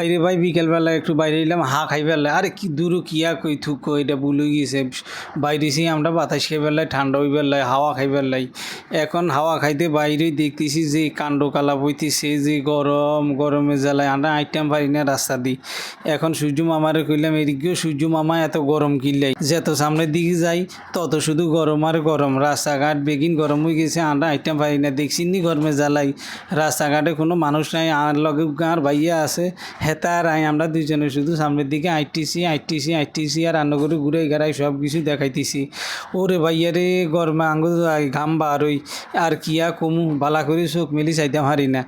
বাইরে ভাই, বিকেলবেলা একটু বাইরে এলাম, হা খাই ফেললে। আরে কি দূর কিয়া কই, থুক এটা ভুল হয়ে গেছে বাইরে সি আমরা বাতাস খাই ফেললাই ঠান্ডা হই ফেললাই হাওয়া খাই ফেললাই এখন হাওয়া খাইতে বাইরেই দেখতেছি যে কাণ্ড কালা বইতেছে যে গরম, গরমে জ্বালায়। আমরা আইটেম পারি না রাস্তা দি এখন সূর্য মামারে কইলাম এদিকেও সূর্য মামা এত গরম কিনলাই যত সামনের দিকে যাই, তত শুধু গরম আর গরম। রাস্তাঘাট বেগিন গরম হয়ে গেছে আমরা আইটেম পারি না। দেখছি নি গরমে জ্বালাই। রাস্তাঘাটে কোনো মানুষ নাই, আর লগে গাঁর ভাইয়া আছে। হেতা আর আই আমরা দুইজনে শুধু সামনের দিকে আইটিসি আইটিসি আইটিসি আর রান্না করে ঘুরে গেড়াই সব কিছু দেখাইতেছি। ওরে ভাইয়া রে, গরমে আঙ্গুল ঘাম হই আর কিয়া কমু? বালা করে চোখ মেলি চাইতাম হারি না।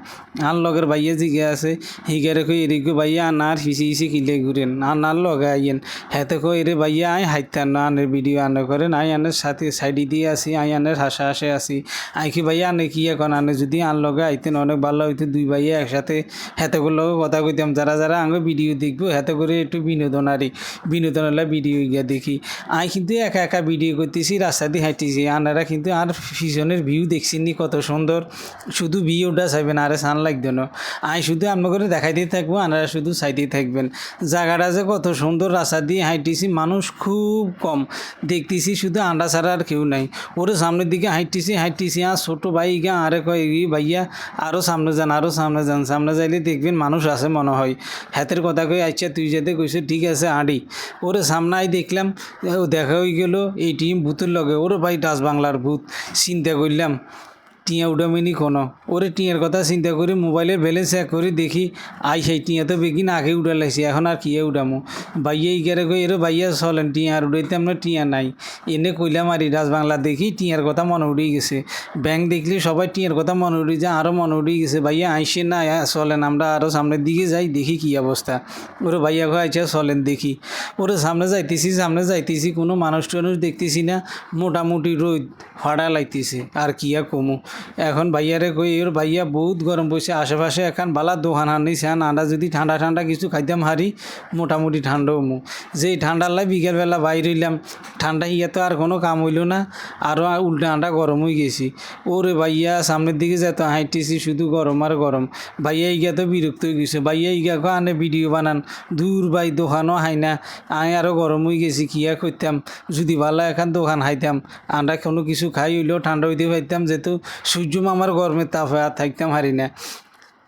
আর লগের ভাইয়া জিগে আছে হিগারে কই এদিকে ভাইয়া আনার হিসি হিসি কিলে ঘুরেন। আনার লগে আইয়েন। হেতে কই এরে ভাইয়া আই হাইতান না, আনের ভিডিও আনে করেন। আই আনের সাথে সাইডি দিয়ে আসি আই আনের হাসা হাসে আসি। আই কি ভাইয়া, আনে কি এখন আনে যদি আন লগে আইতেন, অনেক ভালো হইতো। দুই ভাইয়া একসাথে হেতে করে লগে কথা কইতাম, যারা যারা আঙ্গে ভিডিও দেখব হেতে করে একটু বিনোদন আরি বিনোদন হলে ভিডিও গিয়া দেখি। আই কিন্তু একা একা ভিডিও করতেছি, রাস্তা দিয়ে হাঁটতেছি। আনারা কিন্তু আর পিছনের ভিউ দেখছিনি কত সুন্দর। শুধু ভিউটা চাইবেন, আরে সান লাগতো না। আই শুধু আপনার করে দেখাইতেই থাকব আনারা শুধু চাইতেই থাকবেন। জায়গাটা যে কত সুন্দর, রাস্তা দিয়ে হাঁটতেছি, মানুষ খুব কম। দেখতেছি শুধু আন্ডা ছাড়া আর কেউ নাই। ওরে সামনের দিকে হাঁটতেছি হাঁটতেছি, আর ছোটো ভাই গা আরে কয় ভাইয়া আরও সামনে যান আরও সামনে যান। সামনে যাইলে দেখবেন মানুষ আছে মনে হয়। হাতের কথা কই আচ্ছা তুই যেতে কইছে, ঠিক আছে আড়ি ওরে সামনে আই দেখলাম, দেখা হয়ে গেল, এই টিম ভূতের লগে। ওরে ভাই ডাস বাংলার ভূত, চিন্তা করলাম টিয়া উঠামিনি কোনো? ওরে টিয়ার কথা চিন্তা করি মোবাইলের ব্যালেন্স চেক করি, দেখি আই সেই টিয়া তো বেগিন আগে উঠা লাগছি এখন আর কিয়ে উঠামো বাইয়া ইগারে কই, এরে বাইয়া চলেন, টিয়া আর উঠাইতে আমরা টিয়া নাই। এনে কইলাম আর রাজ বাংলা দেখি টিয়ার কথা মনে উঠে গেছে। ব্যাংক দেখলে সবাই টিয়ার কথা মনে উঠে যায় আরও মনে উঠে গেছে, ভাইয়া আইসে না চলেন, আমরা আরও সামনের দিকে যাই, দেখি কী অবস্থা। ওরে ভাইয়া কয় আইসা চলেন, দেখি। ওরে সামনে যাইতেছি সামনে যাইতেছি, কোনো মানুষ টানুষ দেখতেছি না, মোটামুটি রোদ ফাড়া লাইতেছে, আর কি আর কমু? এখন ভাইয়ারে কই, ওর ভাইয়া বহুত গরম পড়ছে, আশেপাশে এখন বালা দোকান আনি সেন আন্ডা যদি ঠান্ডা ঠান্ডা কিছু খাইতাম হারি, মোটামুটি ঠান্ডা হমু। যেই ঠান্ডার লাই বিকেলবেলা বাইর হইলাম ঠান্ডা ইয়া তো আর কোনো কাম হইল না আরও উল্টা আন্ডা গরম হয়ে গেছি। ওরে ভাইয়া, সামনের দিকে যেত হাঁটতেছি, শুধু গরম আর গরম। ভাইয়া ইগা তো বিরক্ত হয়ে গেছে। ভাইয়া ইগা কো আনে ভিডিও বানান। দূর ভাই, দোকানও হাই না। আমি আরও গরম হয়ে গেছি কিয়া করতাম? যদি ভালো এখন দোকান হাইতাম। আমরা কোনো কিছু খাই হইলেও ঠান্ডা হইতে পারতাম যেহেতু সূর্য মামার গরমের তাপে আর থাকতাম হারি না।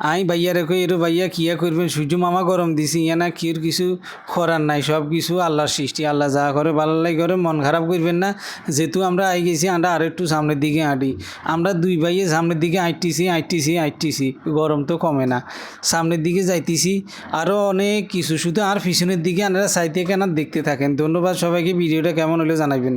আই ভাইয়া রেখো এরো ভাইয়া কিয়া করবেন? সূর্য মামা গরম দিছি, ইয়া না কির কিছু করার নাই, সব কিছু আল্লাহর সৃষ্টি, আল্লাহ যা করে, ভালো লাগে করে, মন খারাপ করবেন না। যেহেতু আমরা আই গেছি, আমরা আর একটু সামনের দিকে আঁটি আমরা দুই ভাইয়ে সামনের দিকে আইটিছি আইটিছি আইটিছি গরম তো কমে না। সামনের দিকে যাইতেছি আরও অনেক কিছু, শুধু আর পিছনের দিকে আপনারা সাইতে কেন দেখতে থাকেন? ধন্যবাদ সবাইকে, ভিডিওটা কেমন হলে জানাবেন